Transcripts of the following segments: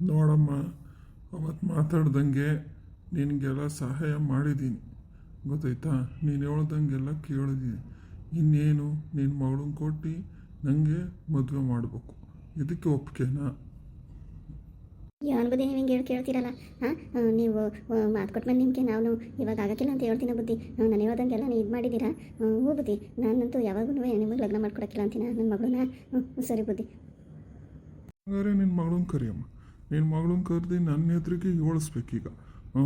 ನೋಡಮ್ಮ ಅವತ್ತು ಮಾತಾಡ್ದಂಗೆ ನಿನಗೆಲ್ಲ ಸಹಾಯ ಮಾಡಿದ್ದೀನಿ ಗೊತ್ತಾಯ್ತಾ? ನೀನು ಹೇಳ್ದಂಗೆಲ್ಲ ಕೇಳಿದ್ದೀನಿ ಇನ್ನೇನು? ನಿನ್ನ ಮಗಳನ್ನ ಕೊಟ್ಟು ನನಗೆ ಮದುವೆ ಮಾಡಬೇಕು. ಇದಕ್ಕೆ ಒಪ್ಪಿಗೆನಾ? ಏನು ಬುದ್ಧಿ ನೀವು ಹಿಂಗೆ ಹೇಳಿ ಕೇಳ್ತೀರಲ್ಲ? ಹಾಂ? ನೀವು ಮಾತು ಕೊಟ್ಮೇಲೆ ನಿಮಗೆ ನಾವು ಇವಾಗ ಆಗಕ್ಕಿಲ್ಲ ಅಂತ ಹೇಳ್ತೀನಿ ಬುದ್ಧಿ. ನಾನು ಹೇಳ್ದಂಗೆಲ್ಲ ನೀವು ಇದು ಮಾಡಿದ್ದೀರಾ ಹ್ಞೂ ಬುದ್ಧಿ. ನಾನಂತೂ ಯಾವಾಗೂ ನಿಮಗೆ ಲಗ್ನ ಮಾಡ್ಕೊಡಕ್ಕಿಲ್ಲ ಅಂತೀನಿ? ನನ್ನ ಮಗಳನ್ನ? ಹ್ಞೂ ಸರಿ ಬುದ್ಧಿ. ಹಾಗಾದ್ರೆ ನಿನ್ನ ಮಗಳನ್ನ ಕರಿಯಮ್ಮ. ನಿನ್ನ ಮಗಳನ್ನ ಕರೆದು ನನ್ನ ಎದುರಿಗೆ ಏಳಿಸ್ಬೇಕೀಗ. ಹ್ಞೂ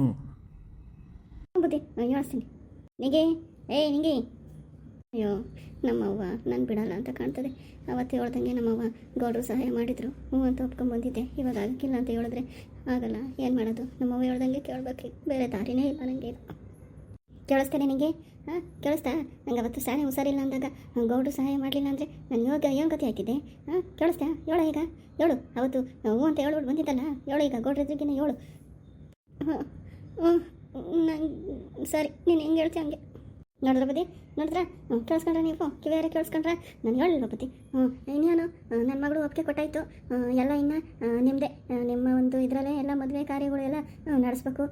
ಬುದ್ಧಿ ಹೇಳ್ತೀನಿ ನಿಗೆ? ಏಯ್, ನಿಗೆ? ಅಯ್ಯೋ, ನಮ್ಮವ್ವ ನಾನು ಬಿಡಲ್ಲ ಅಂತ ಕಾಣ್ತದೆ. ಅವತ್ತು ಹೇಳ್ದಂಗೆ ನಮ್ಮವ್ವ ಗೌಡ್ರು ಸಹಾಯ ಮಾಡಿದ್ರು. ಹ್ಞೂ ಅಂತ ಒಪ್ಕೊಂಡ್ಬಂದಿದ್ದೆ ಇವಾಗ ಆಗಕ್ಕಿಲ್ಲ ಅಂತ ಹೇಳಿದ್ರೆ ಆಗಲ್ಲ. ಏನು ಮಾಡೋದು? ನಮ್ಮವ್ವ ಹೇಳ್ದಂಗೆ ಕೇಳಬೇಕು. ಬೇರೆ ದಾರಿನೇ ಇಲ್ಲ ನನಗೆ ಕೇಳಿಸ್ತಾನೆ ನಿನಗೆ? ಹಾಂ, ಕೇಳಿಸ್ತಾ? ನಂಗೆ ಅವತ್ತು ಸಾರಿ ಹುಷಾರಿಲ್ಲ ಅಂದಾಗ ಗೌಡ್ರು ಸಹಾಯ ಮಾಡಲಿಲ್ಲ ಅಂದರೆ ನನ್ನ ಯೋಗ ಏನು ಗತಿ ಹಾಂ, ಕೇಳಿಸ್ತಾ? ಹೇಳು ಈಗ. ಹೇಳು ಅವತ್ತು ಹ್ಞೂ ಅಂತ ಹೇಳ್ಬಿಟ್ಟು ಬಂದಿದ್ದಲ್ಲ? ಹೇಳು ಈಗ ಗೌಡ್ರ ಜೊತೆಗಿನ ಹೇಳು ಹಾಂ ಹ್ಞೂ ನಂಗೆ, ಸರಿ, ನೀನು ಹೆಂಗೆ ಹೇಳ್ತೀಯ ಹಂಗೆ? ನೋಡಿದ್ರ ಬದಿ ನೋಡಿದ್ರ? ಹ್ಞೂ ಕೇಳಿಸ್ಕೊಂಡ್ರೆ ನೀವು? ಕಿವಿಯಾರೆ ಕೇಳಿಸ್ಕೊಂಡ್ರೆ? ನಾನು ಹೇಳಿಲ್ವ ಬದಿ ಹ್ಞೂ ಇನ್ನೇನು ನನ್ನ ಮಗಳು ಒಪ್ಪಿಗೆ ಕೊಟ್ಟಾಯಿತು. ಎಲ್ಲ ಇನ್ನು ನಿಮ್ಮದೇ ನಿಮ್ಮ ಒಂದು ಇದರಲ್ಲೇ ಎಲ್ಲ ಮದುವೆ ಕಾರ್ಯಗಳು ಎಲ್ಲ ನಡೆಸ್ಬೇಕು.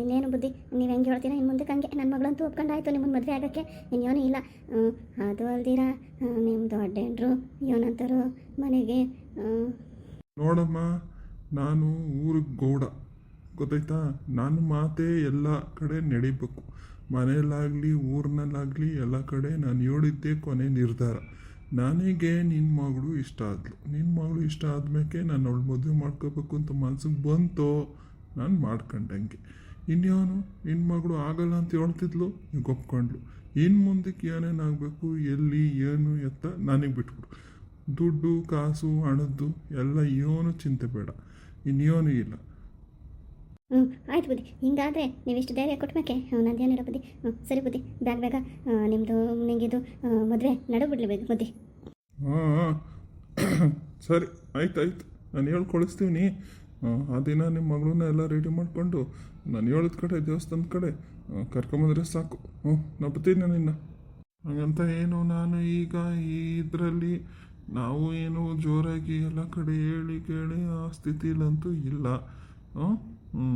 ಇನ್ನೇನು ಬುದ್ಧಿ? ನೀವು ಹೆಂಗೆ ಹೇಳ್ತೀರಾ? ಇನ್ನು ಮುಂದಕ್ಕೆ ಹಂಗೆ. ನನ್ನ ಮಗಳಂತೂ ಒಪ್ಕೊಂಡಾಯ್ತು ನಿಮ್ಮನ್ನು ಮದುವೆ ಆಗೋಕ್ಕೆ. ಇನ್ನೇನು ಇಲ್ಲ. ಅದು ಅಲ್ದಿರ? ನಿಮ್ಮ ದೊಡ್ಡೇನ್ರು ಏನಂತಾರು ಮನೆಗೆ ನೋಡಮ್ಮ, ನಾನು ಊರಿಗೆ ಗೌಡ. ಗೊತ್ತಾಯ್ತಾ? ನನ್ನ ಮಾತೇ ಎಲ್ಲ ಕಡೆ ನಡಿಬೇಕು. ಮನೆಯಲ್ಲಾಗಲಿ, ಊರಿನಲ್ಲಾಗಲಿ, ಎಲ್ಲ ಕಡೆ ನಾನು ಹೇಳಿದ್ದೇ ಕೊನೆ ನಿರ್ಧಾರ. ನನಗೆ ನಿನ್ನ ಮಗಳು ಇಷ್ಟ ಆದ್ಲು. ನಿನ್ನ ಮಗಳು ಇಷ್ಟ ಆದ್ಮೇಲೆ ನಾನು ಅವಳು ಮದುವೆ ಮಾಡ್ಕೋಬೇಕು ಅಂತ ಮನ್ಸಿಗೆ ಬಂತು? ನಾನು ಮಾಡ್ಕೊಂಡಂಗೆ. ಇನ್ಯಾವನು? ನಿನ್ನ ಮಗಳು ಆಗಲ್ಲ ಅಂತ ಹೇಳ್ತಿದ್ಲು? ನೀವು ಒಪ್ಕೊಂಡ್ಲು. ಇನ್ನು ಮುಂದಕ್ಕೆ ಏನೇನಾಗಬೇಕು, ಎಲ್ಲಿ, ಏನು ಎತ್ತ ನನಗೆ ಬಿಟ್ಬಿಡು. ದುಡ್ಡು, ಕಾಸು, ಹಣದ್ದು, ಎಲ್ಲ ಏನು ಚಿಂತೆ ಬೇಡ. ಇನ್ನೇನು ಇಲ್ಲ. ಹ್ಞೂ ಆಯ್ತು ಬುದ್ಧಿ. ಹಿಂಗಾದರೆ ನೀವು ಇಷ್ಟು ಧೈರ್ಯ ನಾನು ಹ್ಞೂ ಇಡೋ ಬುದ್ಧಿ. ಹ್ಞೂ ಸರಿ ಬುದ್ಧಿ. ಬೇಗ ಬೇಗ ನಿಮ್ಮದು ನಿಂಗಿದು ಮದುವೆ ನಡು ಬಿಡ್ಲೇಬೇಕು ಬುದ್ಧಿ ಹಾಂ ಸರಿ, ಆಯ್ತು ಆಯ್ತು. ನಾನು ಹೇಳಿ ಕಳಿಸ್ತೀವಿ ಆ ದಿನ ನಿಮ್ಮ ಮಗಳನ್ನ ಎಲ್ಲ ರೆಡಿ ಮಾಡಿಕೊಂಡು ನಾನು ಹೇಳಿದ ಕಡೆ, ದೇವಸ್ಥಾನದ ಕಡೆ ಕರ್ಕೊಂಬಂದ್ರೆ ಸಾಕು. ಹ್ಞೂ ನಾ ನಿನ್ನ. ಹಾಗಂತ ಏನು ನಾನು ಈಗ ಈ ಇದರಲ್ಲಿ ನಾವು ಏನು ಜೋರಾಗಿ ಎಲ್ಲ ಕಡೆ ಹೇಳಿ ಕೇಳಿ ಆ ಸ್ಥಿತಿಲಂತೂ ಇಲ್ಲ. ಹ್ಞೂ ಹ್ಞೂ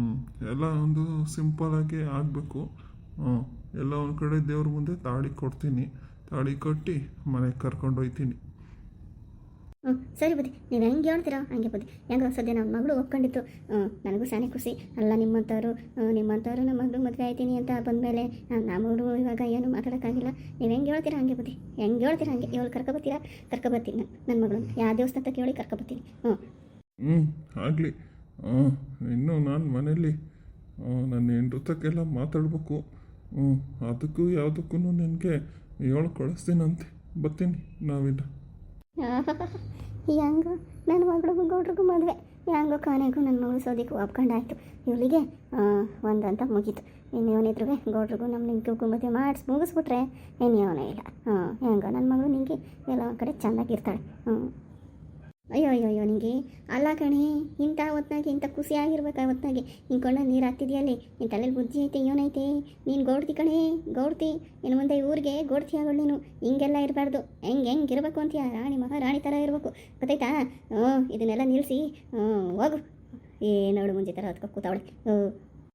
ಎಲ್ಲ ಒಂದು ಸಿಂಪಲಾಗಿ ಆಗಬೇಕು. ಹ್ಞೂ ಎಲ್ಲ ಒಂದು ಕಡೆ ದೇವ್ರ ಮುಂದೆ ತಾಳಿ ಕೊಡ್ತೀನಿ. ತಾಳಿ ಕಟ್ಟಿ ಮನೆಗೆ ಕರ್ಕೊಂಡು ಹೋಗ್ತೀನಿ ಹ್ಞೂ ಸರಿ ಬುದ್ಧಿ ನೀವು ಹೆಂಗೆ ಹೇಳ್ತೀರಾ? ಹಂಗೆ ಬುದ್ಧಿ. ಹೆಂಗೋ ಸದ್ಯ ನಮ್ಮ ಮಗಳು ಒಪ್ಕೊಂಡಿತ್ತು. ಹ್ಞೂ ನನಗೂ ಸಾನೆ ಖುಷಿ. ಅಲ್ಲ ನಿಮ್ಮಂಥವ್ರು ನಿಮ್ಮಂಥವ್ರು ನಮ್ಮ ಮಗಳು ಮದುವೆ ಆಯ್ತೀನಿ ಅಂತ ಬಂದಮೇಲೆ ನಮ್ಮವರು ಇವಾಗ ಏನು ಮಾತಾಡೋಕ್ಕಾಗಿಲ್ಲ. ನೀವು ಹೆಂಗೆ ಹೇಳ್ತೀರಾ ಹಂಗೆ ಬುದ್ಧಿ? ಹೆಂಗೆ ಹೇಳ್ತೀರಾ ಹಂಗೆ? ಇವಳು ಕರ್ಕೊಬತ್ತೀರಾ? ಕರ್ಕೊಬತ್ತೀನಿ. ನಾನು ನನ್ನ ಮಗಳು ಯಾವ ದೇವಸ್ಥಾನ ಕೇಳಿ ಕರ್ಕೊಬತ್ತೀನಿ. ಹ್ಞೂ ಹ್ಞೂ ಆಗಲಿ. ಹಾಂ ಇನ್ನು ನಾನು ಮನೇಲಿ ನನ್ನ ಹೆಂಡತಕ್ಕೆಲ್ಲ ಮಾತಾಡಬೇಕು. ಹ್ಞೂ ಅದಕ್ಕೂ ಯಾವುದಕ್ಕೂ ನನಗೆ ಹೇಳಿ ಕಳಿಸ್ತೀನಂತೆ. ಬರ್ತೀನಿ ನಾವಿಲ್ಲ ಹೆಂಗೋ, ನನ್ನ ಮಗಳಿಗೂ ಗೌಡ್ರಿಗೂ ಮದುವೆ. ಹೆಂಗೋ ಕಾನೆಗೂ ನನ್ನ ಮಗಳು ಸೋದಿಗೂ ಒಪ್ಕೊಂಡಾಯ್ತು. ಇವಳಿಗೆ ಒಂದಂತ ಮುಗೀತು. ಇನ್ನು ಇವನಿದ್ರೂ ಗೌಡ್ರಿಗೂ ನಮ್ಮ ನಿಂಗೆ ಮದುವೆ ಮಾಡಿಸಿ ಮುಗಿಸ್ಬಿಟ್ರೆ, ಇನ್ನು ಇವನೇ ಇಲ್ಲ. ಹೆಂಗೋ, ನನ್ನ ಮಗಳು ನಿಂಗೆ ಎಲ್ಲ ಒಂದು ಕಡೆ ಚೆನ್ನಾಗಿರ್ತಾಳೆ. ಹ್ಞೂ ಅಯ್ಯೋ ಅಯ್ಯೋ ಅಯ್ಯೋ, ನಿಂಗೆ. ಅಲ್ಲ ಕಣೆ, ಇಂಥ ಹೊತ್ನಾಗೆ, ಇಂಥ ಖುಷಿಯಾಗಿರ್ಬೇಕು ಆ ಹೊತ್ನಾಗೆ. ಕೊಂಡ ನೀರು ಹಾಕ್ತಿದ್ಯಲ್ಲಿ ನಿನ್ನ ತಲೆಯಲ್ಲಿ ಬುದ್ಧಿ ಐತೆ ಏನೈತೆ ನೀನು ಗೌಡ್ತಿ ಕಣೆ, ಗೌಡ್ತಿ. ಇನ್ನು ಮುಂದೆ ಊರಿಗೆ ಗೋಡ್ತಿ ಆಗೋಳು ನೀನು. ಹಿಂಗೆಲ್ಲ ಇರಬಾರ್ದು. ಹೆಂಗೆ ಹೆಂಗೆ ಇರಬೇಕು ಅಂತೀಯ? ರಾಣಿ ಮಹಾರಾಣಿ ಥರ ಇರಬೇಕು. ಗೊತ್ತಾಯ್ತಾ? ಹ್ಞೂ, ಇದನ್ನೆಲ್ಲ ನಿಲ್ಲಿಸಿ ಹ್ಞೂ, ಹೋಗು. ನೋಡು, ಮುಂಜೆ ಥರ ಹತ್ಕೊ ಕೂತಾವಳೆ. ಹ್ಞೂ.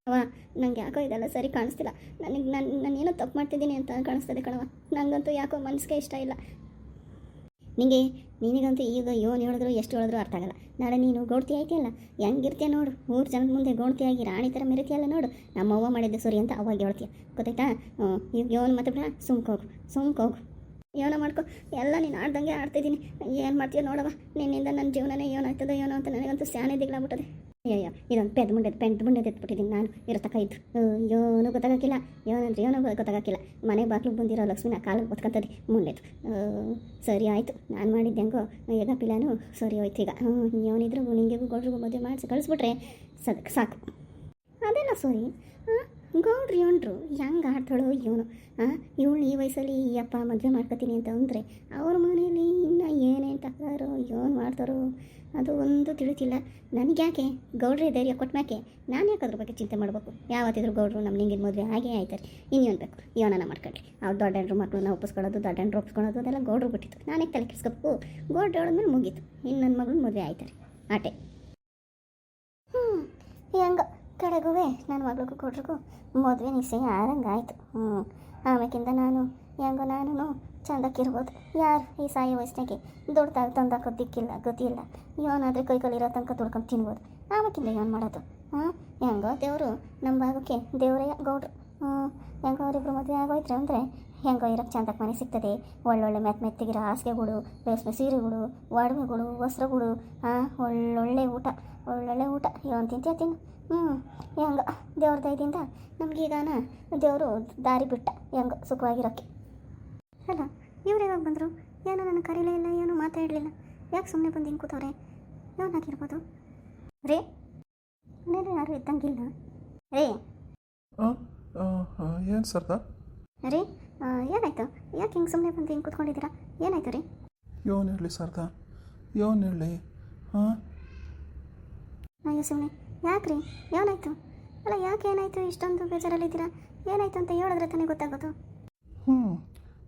ಅವ ನಂಗೆ ಯಾಕೋ ಇದೆಲ್ಲ ಸರಿ ಕಾಣಿಸ್ತಿಲ್ಲ. ನನಗೆ, ನಾನು ನಾನು ಏನೋ ತಪ್ಪು ಮಾಡ್ತಿದ್ದೀನಿ ಅಂತ ಕಾಣಿಸ್ತದೆ ಕಣವ ನನಗಂತೂ ಯಾಕೋ ಮನಸ್ಸಿಗೆ ಇಷ್ಟ ಇಲ್ಲ. ನಿಂಗೆ ನಿನಗಂತೂ ಈಗ ಯೋನ್ ಹೇಳಿದ್ರು ಎಷ್ಟು ಹೇಳಿದ್ರು ಅರ್ಥ ಆಗಲ್ಲ. ನಾಳೆ ನೀನು ಗೌಡ್ತಿ ಆಯ್ತಿಯಲ್ಲ? ಹೆಂಗಿರ್ತೀಯ ನೋಡು? ಮೂರು ಜನದ ಮುಂದೆ ಗೋಡ್ತಿಯಾಗಿ ರಾಣಿ ಥರ ಮೆರಿತೀಯಲ್ಲ ನೋಡು? ನಮ್ಮ ಅವ್ವ ಮಾಡಿದ್ದು ಸರಿ ಅಂತ ಅವಾಗ ಹೇಳ್ತೀಯ. ಗೊತ್ತಾಯ್ತಾ? ಈಗ ಯೋನ್ ಮತ್ತೆ ಬಿಡ ಸುಮ್ಕೋಗು ಸುಮ್ಕೋಗು ಏನೋ ಮಾಡ್ಕೊ, ಎಲ್ಲ ನೀನು ಆಡ್ದಂಗೆ ಆಡ್ತಿದ್ದೀನಿ. ಏನು ಮಾಡ್ತೀಯ ನೋಡವ ನಿನ್ನಿಂದ ನನ್ನ ಜೀವನನೇ ಏನಾಗ್ತದೋ ಏನೋ ಅಂತ ನನಗಂತೂ ಸ್ಯಾನೆ ದಿಗ್ಲಾಗ್ಬಿಟ್ಟದೆ. ಅಯ್ಯೋ ಇದೊಂದು ಪೆದ್ ಮುಂಡೆ ಪೆಂಟ್ ಮುಂಡೆ ಎತ್ಬಿಟ್ಟಿದ್ದೀನಿ ನಾನು ಇರತಕ್ಕ ಇದ್ದು ಏನೂ ಗೊತ್ತಾಗಕ್ಕಿಲ್ಲ ಏನಂದ್ರೆ ಏನೋ ಗೊತ್ತಾಗಕ್ಕಿಲ್ಲ. ಮನೆ ಬಾಗ್ಲಿಗೆ ಬಂದಿರೋ ಲಕ್ಷ್ಮಿನ ಕಾಲು ಬತ್ಕೊಂತದೆ ಮುಂಡೆದು. ಸರಿ ಆಯಿತು, ನಾನು ಮಾಡಿದ್ದೆ ಹೆಂಗೋ. ಈಗ ಪಿಲಾನು ಸರಿ ಹೋಯ್ತು ಈಗ. ಹ್ಞೂ ಇವನಿದ್ರು ನಿಂಗೆಗೂ ಗೌಡ್ರಿಗೂ ಮದುವೆ ಮಾಡಿಸಿ ಕಳಿಸ್ಬಿಟ್ರೆ ಸದಕ್ಕೆ ಸಾಕು. ಅದೆಲ್ಲ ಸರಿ ಗೌಡ್ರಿ ಏನ್ರು, ಹೆಂಗೆ ಆಡ್ತಾಳೋ, ಇವನು, ಹಾಂ? ಇವಳು ಈ ವಯಸ್ಸಲ್ಲಿ ಅಪ್ಪ ಮದುವೆ ಮಾಡ್ಕೊತೀನಿ ಅಂತ ಅಂದರೆ, ಅವ್ರ ಮನೇಲಿ ತಗೋರೋ ಏನು ಮಾಡ್ತಾರೋ? ಅದು ಒಂದು ತಿಳಿತಿಲ್ಲ. ನನಗ್ಯಾಕೆ? ಗೌಡ್ರೆ ಧೈರ್ಯ ಕೊಟ್ಮ್ಯಾಕೆ ನಾನು ಯಾಕೆ ಅದ್ರ ಬಗ್ಗೆ ಚಿಂತೆ ಮಾಡಬೇಕು? ಯಾವತ್ತಿದ್ರು ಗೌಡ್ರು ನಮ್ಮ ನಿಂಗಿನ ಮದುವೆ ಹಾಗೆ ಆಯ್ತಾರೆ. ಇನ್ನೇನು ಬೇಕು. ಇವನನ್ನ ಮಾಡ್ಕೊಳ್ಳಿ ಅವ್ರು ದೊಡ್ಡಂಡ್ರು ಮಕ್ಕಳನ್ನ ಒಪ್ಪಿಸ್ಕೊಳ್ಳೋದು ದೊಡ್ಡಂಡ್ರು ಒಪ್ಪಿಸ್ಕೊಳ್ಳೋದು, ಅದೆಲ್ಲ ಗೌಡ್ರು ಬಿಟ್ಟಿತ್ತು. ನಾನೇ ತಲೆ ಕೆಡಿಸ್ಕೋಬೇಕು? ಗೌಡ್ರು ಮೇಲೆ ಮುಗೀತು. ಇನ್ನು ನನ್ನ ಮಗನ ಮದುವೆ ಆಯ್ತಾರೆ. ಆಟೆ. ಹ್ಞೂ ಹೆಂಗ? ಕಡೆಗೂ ನನ್ನ ಮಗಳಿಗೂ, ಗೌಡ್ರಿಗೂ ಮದುವೆ ನಿಶ್ಚಯ ಆದಂಗೆ ಆಯಿತು ಹ್ಞೂ ಆಮೇಕಿಂದ ನಾನು ಹೆಂಗೋ ನಾನು ಚಂದಕ್ಕಿರ್ಬೋದು. ಯಾರು ಈ ಸಾಯಿ ವಯಸ್ಸಿನಾಗೆ ದೊಡ್ಡದಾಗ ತಂದಾಕೋ ದಿಕ್ಕಿಲ್ಲ, ಗತಿಯಿಲ್ಲ. ಇವನಾದರೆ ಕೈಗಳಿರೋ ತನಕ ದುಡ್ಕೊಂಡು ತಿನ್ಬೋದು. ಆಮೇಕಿಂದ ಏನು ಮಾಡೋದು? ಹಾಂ ಹೆಂಗೋ ದೇವರು ನಮ್ಮ ಭಾಗಕ್ಕೆ ದೇವರೇ ಗೌಡ್ರು. ಹ್ಞೂ ಹೆಂಗೋ ಅವರಿಬ್ರು ಮದುವೆ ಆಗೋಯ್ತು ಅಂದರೆ ಹೆಂಗೋ ಇರೋಕ್ಕೆ ಚಂದಕ್ಕೆ ಮನೆ ಸಿಗ್ತದೆ. ಒಳ್ಳೊಳ್ಳೆ ಮೆತ್ತ ಮೆತ್ತಿಗಿರೋ ಹಾಸಿಗೆಗಳು ರೇಷ್ಮೆ ಸೀರೆಗಳು ಒಡವೆಗಳು ವಸ್ತ್ರಗಳು ಹಾಂ ಒಳ್ಳೊಳ್ಳೆ ಊಟ ಒಳ್ಳೊಳ್ಳೆ ಊಟ. ಇವನು ತಿಂತೀಯ ತಿನ್ನು. ಹ್ಞೂ ಹೆಂಗ ದೇವ್ರ ದಯದಿಂದ ನಮಗೀಗಾನ ದೇವರು ದಾರಿ ಬಿಟ್ಟ ಹೆಂಗೋ ಸುಖವಾಗಿರೋಕ್ಕೆ ಅಲ್ಲ ಇವ್ರು ಯಾವಾಗ ಬಂದರು? ಏನೋ ನನ್ನ ಕರೀಲೇ ಇಲ್ಲ ಏನೂ ಮಾತಾಡಲಿಲ್ಲ. ಯಾಕೆ ಸುಮ್ಮನೆ ಬಂದು ಹಿಂಗೆ ಕೂತವ್ರೆ? ಯಾವನಾಗಿರ್ಬೋದು ರೇ ಮನೇಲಿ ಯಾರು ಇದ್ದಂಗಿಲ್ಲ. ರೇ. ಏನು ಸರ್ದ? ರೀ ಏನಾಯ್ತು? ಯಾಕೆ ಹಿಂಗೆ ಸುಮ್ಮನೆ ಬಂದು ಹಿಂಗೆ ಕೂತ್ಕೊಂಡಿದ್ದೀರಾ? ಏನಾಯ್ತು ರೀ? ಯೋನ್ ಹೇಳಿ ಸರ್ದ. ಯೋನ್ ಹೇಳಿ ಹಾಂ ಅಯ್ಯೋ ಸುಮ್ಮನೆ ಯಾಕೆ ರೀ? ಏನಾಯ್ತು ಅಲ್ಲ ಯಾಕೆ ಏನಾಯ್ತು? ಇಷ್ಟೊಂದು ಬೇಜಾರಲ್ಲಿದ್ದೀರಾ? ಏನಾಯ್ತು ಅಂತ ಹೇಳಿದ್ರೆ ತಾನೇ ಗೊತ್ತಾಗೋದು. ಹ್ಞೂ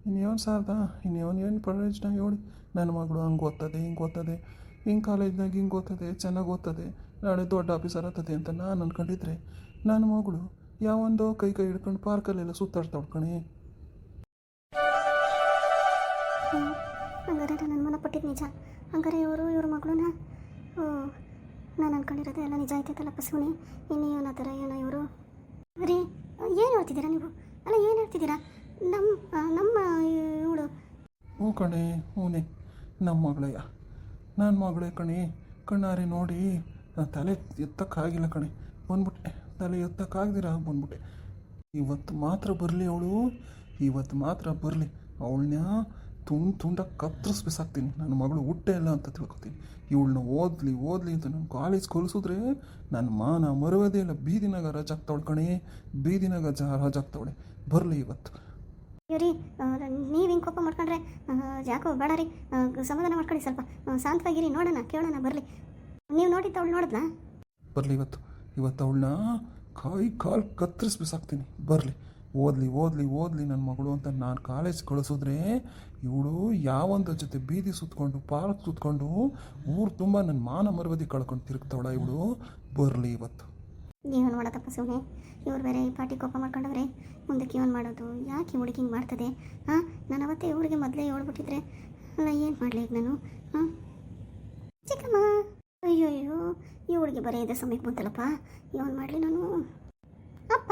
ಇನ್ನೇನು ಸಾರ್ದ? ಇನ್ನೇನು ಏನು ಪ್ರಯೋಜನ ಹೇಳಿ ನನ್ನ ಮಗಳು ಹಂಗೆ ಓದ್ತದೆ, ಹಿಂಗೆ ಓದ್ತದೆ. ಹಿಂಗೆ ಕಾಲೇಜ್ನಾಗ ಹಿಂಗೆ ಓದ್ತದೆ, ಚೆನ್ನಾಗಿ ಓದ್ತದೆ. ನಾಳೆ ದೊಡ್ಡ ಆಫೀಸರ್ ಆಗ್ತದೆ ಅಂತ ನಾನು ಅನ್ಕೊಂಡಿದ್ರೆ ನನ್ನ ಮಗಳು ಯಾವೊಂದೋ ಕೈ ಕೈ ಹಿಡ್ಕೊಂಡು ಪಾರ್ಕಲ್ಲೆಲ್ಲ ಸುತ್ತಾಡ್ತಾವ್ ಕಣೆ. ಹಂಗಾರೆ ನನ್ನ ಮನ ಪಟ್ಟಿದ್ದು ನಿಜ. ಹಂಗಾರೆ ಇವರು ಇವ್ರ ಮಗಳನ್ನ ಓ ನಾನು ಅನ್ಕೊಂಡಿರೋದೆ ಎಲ್ಲ ನಿಜ ಆಯ್ತೈತಲ್ಲ ಪಸುಣಿ ಇನ್ನು ಏನೋ ಥರ ಏನೋ ಇವರು? ರೀ, ಏನು ಹೇಳ್ತಿದ್ದೀರಾ ನೀವು? ಅಲ್ಲ, ಏನು ಹೇಳ್ತಿದ್ದೀರಾ? ನಮ್ಮ ನಮ್ಮ ಹ್ಞೂ ಕಣೆ ಹೂನೆ ನಮ್ಮ ಮಗಳಯ್ಯ. ನನ್ನ ಮಗಳೇ ಕಣೆ, ಕಣ್ಣಾರೆ ನೋಡಿ. ನಾನು ತಲೆ ಎತ್ತಕ್ಕಾಗಿಲ್ಲ ಕಣೆ. ಬಂದ್ಬಿಟ್ಟೆ. ತಲೆ ಎತ್ತಕ್ಕಾಗ್ದಿರ? ಬಂದ್ಬಿಟ್ಟೆ. ಇವತ್ತು ಮಾತ್ರ ಬರಲಿ ಅವಳು. ಇವತ್ತು ಮಾತ್ರ ಬರಲಿ. ಅವಳನ್ನ ತುಂಡು ತುಂಡಾಗಿ ಕತ್ತರಿಸ್ಬಿಸಾಕ್ತೀನಿ. ನನ್ನ ಮಗಳು ಹುಟ್ಟೆ ಇಲ್ಲ ಅಂತ ತಿಳ್ಕೊತೀನಿ. ಇವಳನ್ನ ಓದಲಿ ಓದಲಿ ಅಂತ ನಾನು ಕಾಲೇಜ್ ಕಲಿಸಿದ್ರೆ ನನ್ನ ಮಾನ ಮರವದೇ ಇಲ್ಲ. ಬೀದಿನಾಗ ರಜಾಗ್ತವಳು ಕಣೆ. ಬೀದಿನಾಗ ಜ ರಜಾಗ್ತಾವಳೆ ಬರಲಿ ಇವತ್ತು. ಇವ್ರಿ ನೀವು ಹಿಂಗೆ ಕೋಪ ಮಾಡ್ಕೊಂಡ್ರೆ ಯಾಕೋ ಬೇಡ ರೀ ಸಮಾಧಾನ ಮಾಡ್ಕೊಳ್ಳಿ ಸ್ವಲ್ಪ ಶಾಂತವಾಗಿರಿ, ನೋಡೋಣ, ಕೇಳೋಣ, ಬರಲಿ. ನೀವು ನೋಡಿದ್ದು ಅವಳು ನೋಡಿದ್ನ? ಬರಲಿ ಇವತ್ತು ಇವತ್ತು ಅವಳನ್ನ ಕೈ ಕಾಲು ಕತ್ತರಿಸ್ಬಿಸಾಕ್ತೀನಿ ಬರಲಿ, ಓದಲಿ ಓದಲಿ ಓದಲಿ ನನ್ನ ಮಗಳು ಅಂತ ನಾನು ಕಾಲೇಜ್ ಕಳಿಸಿದ್ರೆ ಇವಳು ಯಾವೊಂದು ಜೊತೆ ಬೀದಿ ಸುತ್ಕೊಂಡು, ಪಾರ್ಕ್ ಸುತ್ಕೊಂಡು ಊರು ತುಂಬ ನನ್ನ ಮಾನ ಮರವದಿ ಕಳ್ಕೊಂಡು ತಿರುಗ್ತಾವಳ ಇವಳು. ಬರಲಿ ಇವತ್ತು. ಏನು ಮಾಡೋದಪ್ಪ ಸುಮ್ಮನೆ ಇವ್ರು ಬೇರೆ ಈ ಪಾಟಿ ಕೋಪ ಮಾಡ್ಕೊಂಡವ್ರೆ, ಮುಂದಕ್ಕೆ ಏನು ಮಾಡೋದು ಯಾಕೆ ಹುಡುಗಿ ಹಿಂಗೆ ಮಾಡ್ತದೆ? ಹಾಂ, ನಾನು ಅವತ್ತೇ ಇವಳಿಗೆ ಮೊದಲೇ ಹೇಳ್ಬಿಟ್ಟಿದ್ರೆ, ಅಲ್ಲ ಏನು ಮಾಡಲಿ ಈಗ ನಾನು, ಹಾಂ? ಚಿಕ್ಕಮ್ಮ ಅಯ್ಯೋ ಅಯ್ಯೋ ಈ ಹುಡುಗಿ ಬರೀ ಇದೆ ಸಮಯಕ್ಕೆ ಬಂತಲ್ಲಪ್ಪ ಏನು ಮಾಡಲಿ ನಾನು. ಅಪ್ಪ!